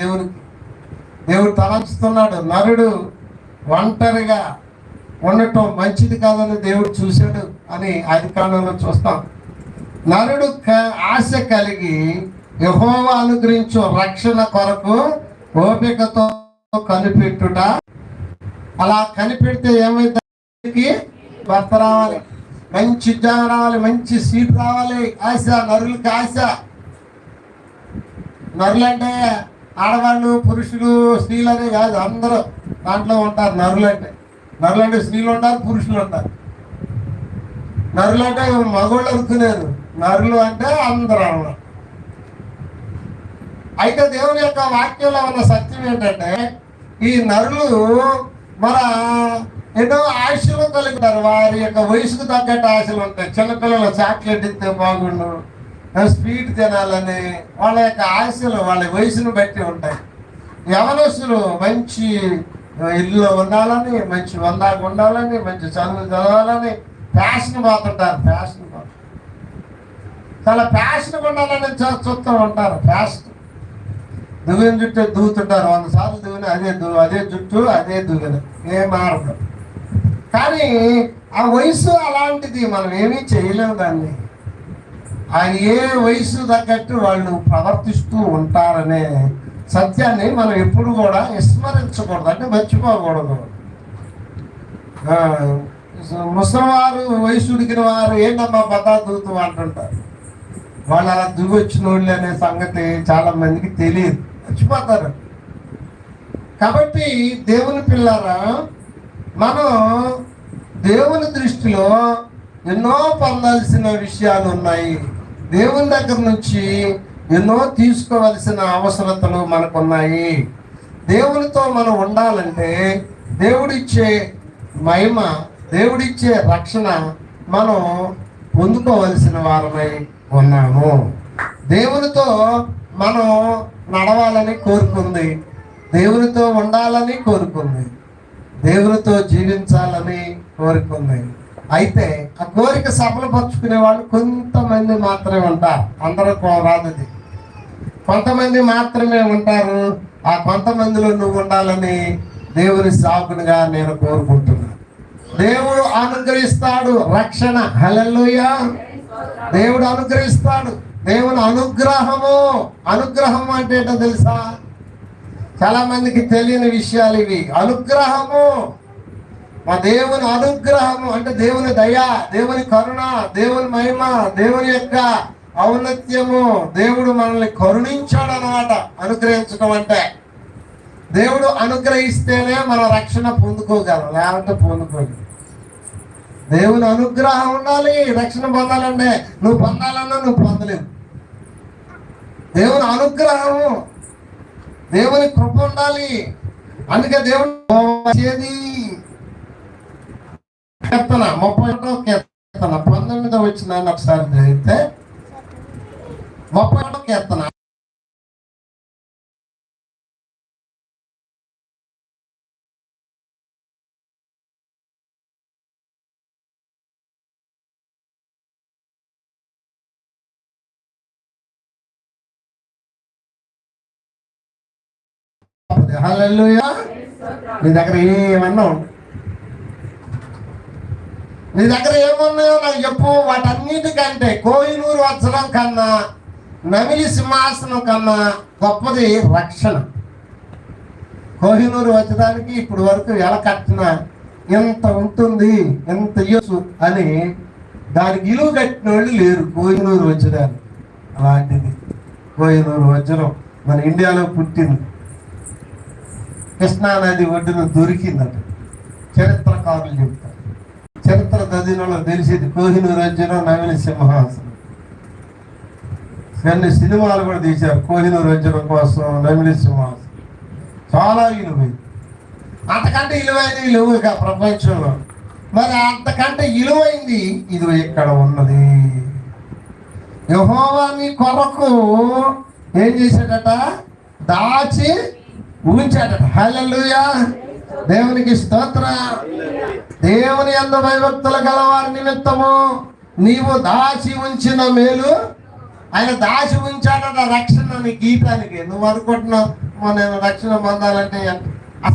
దేవునికి. దేవుడు తలంచుతున్నాడు. నరుడు ఒంటరిగా ఉండటం మంచిది కాదని దేవుడు చూశాడు అని ఆది చూస్తాం. నరుడు క- ఆశ కలిగి యహోవా అనుగ్రహించు రక్షణ కొరకు ఓపికతో కనిపెట్టుట. అలా కనిపెడితే ఏమైతే భర్త రావాలి. మంచి ఉద్యోగం రావాలి మంచి సీట్ రావాలి. ఆశ నరులకి ఆశ. నరులంటే ఆడవాళ్ళు పురుషులు స్త్రీలు అనే కాదు అందరూ దాంట్లో ఉంటారు. నరులంటే అంటే. స్త్రీలు ఉంటారు పురుషులు ఉంటారు. నరులు అంటే మగవాళ్ళు అనుకునేది నరులు అంటే అందరూ అన్నమాట అయితే దేవుని యొక్క వాక్యంలో ఉన్న సత్యం ఏంటంటే ఈ నరులు మన ఎన్నో ఆశలు కలుగుతారు వారి యొక్క వయసుకు తగ్గట్టు ఆశలు ఉంటాయి. చిన్నపిల్లలు చాక్లెట్ ఇస్తే బాగుండు. స్వీట్ తినాలని వాళ్ళ యొక్క ఆశలు వాళ్ళ వయసును బట్టి ఉంటాయి. యవనస్తులు మంచి ఇల్లు ఉండాలని మంచి వందాకు ఉండాలని మంచి చదువు చదవాలని ఫ్యాషన్ పోతుంటారు ఫ్యాషన్ చాలా ఫ్యాషన్ ఉండాలని చూ- చూస్తూ ఉంటారు ఫ్యాషన్ దువ్విన జుట్టు దూతుంటారు వంద సార్లు దువ్విన అదే అదే జుట్టు అదే దువ్విన ఏ మారదు కానీ ఆ వయసు అలాంటిది మనం ఏమీ చేయలేము దాన్ని. ఆ ఏ వయసు తగ్గట్టు వాళ్ళు ప్రవర్తిస్తూ ఉంటారనే సత్యాన్ని మనం ఎప్పుడు కూడా విస్మరించకూడదు అంటే మర్చిపోకూడదు. ముసలివారు వయసు ఉడికిన వారు ఏంటమ్మా బతా దూతు అంటుంటారు. వాళ్ళు అలా దిగొచ్చిన వాళ్ళు అనే సంగతి చాలా మందికి తెలియదు మర్చిపోతారు. కాబట్టి దేవుని పిల్లరా మనం దేవుని దృష్టిలో ఎన్నో పొందాల్సిన విషయాలు ఉన్నాయి. దేవుని దగ్గర నుంచి ఎన్నో తీసుకోవలసిన అవసరతలు మనకున్నాయి. దేవునితో మనం ఉండాలంటే దేవుడిచ్చే మహిమ దేవుడిచ్చే రక్షణ మనం పొందుకోవలసిన వారమై ఉన్నాము. దేవునితో మనం నడవాలని కోరుకుంది. దేవునితో ఉండాలని కోరుకుంది. దేవునితో జీవించాలని కోరుకుంది. అయితే ఆ కోరిక సఫలపరుచుకునే వాళ్ళు కొంతమంది మాత్రమే ఉంటారు. అందరూ కో- కొంతమంది మాత్రమే ఉంటారు. ఆ కొంతమందిలో నువ్వు ఉండాలని దేవుని సాకునిగా నేను కోరుకుంటున్నాను దేవుడు అనుగ్రహిస్తాడు. రక్షణ. హల్లెలూయా. దేవుడు అనుగ్రహిస్తాడు. దేవుని అనుగ్రహము. అనుగ్రహం అంటే ఏంటో తెలుసా? చాలా మందికి తెలియని విషయాలు ఇవి. అనుగ్రహము. మా దేవుని అనుగ్రహము అంటే దేవుని దయ దేవుని కరుణ దేవుని మహిమ దేవుని యొక్క ఔన్నత్యము. దేవుడు మనల్ని కరుణించాడు అనమాట అనుగ్రహించడం అంటే. దేవుడు అనుగ్రహిస్తేనే మన రక్షణ పొందుకోగలం లేకపోతే పొందుకోలేదు దేవుని అనుగ్రహం ఉండాలి రక్షణ పొందాలంటే నువ్వు పొందాలన్నా నువ్వు పొందలేవు. దేవుని అనుగ్రహము దేవుని కృప ఉండాలి. అందుకే దేవుడు వచ్చేది కీర్తన ముప్పై ఒకటో కీర్తన పంతొమ్మిదో వచ్చిన ఒకసారి చదివితే ముప్పై ఒకటో కీర్తన హల్లెలూయా. నీ దగ్గర ఏమన్నా ఉంటుంది నీ దగ్గర ఏమున్నాయో నాకు చెప్పు. వాటన్నిటికంటే కోహినూరు వచ్చడం కన్నా నమిలి సింహాసనం కన్నా గొప్పది రక్షణ. కోహినూరు వచ్చడానికి ఇప్పుడు వరకు ఎలా కట్టిన ఎంత ఉంటుంది ఎంత ఇయ్యసు అని దానికి ఇలువ కట్టిన వాళ్ళు లేరు కోహినూరు వచ్చడానికి అలాంటిది కోహినూరు వజ్రం మన ఇండియాలో పుట్టింది. కృష్ణానది ఒడ్డున దొరికిందట. చరిత్రకారులు చెప్తారు. చరిత్ర చదివిన తెలిసేది కోహినూరు వజ్రం నవీన సింహాసనం కొన్ని సినిమాలు కూడా తీశారు కోహినూరు రంజనం కోసం నవీన సింహాసనం చాలా విలువైంది అంతకంటే ఇలువైంది లేవు ప్రపంచంలో. మరి అంతకంటే విలువైంది ఇది ఇక్కడ ఉన్నది. యహోవాని కొరకు ఏం చేశాడట? దాచి ఉంచాడట. హల్లెలూయా. దేవునికి స్తోత్ర. దేవుని అంద భయభక్తులు గలవారి నిమిత్తము నీవు దాచి ఉంచిన మేలు ఆయన దాచి ఉంచాడట రక్షణ నీ గీతానికి. నువ్వు అనుకుంటున్నావు నేను రక్షణ పొందాలంటే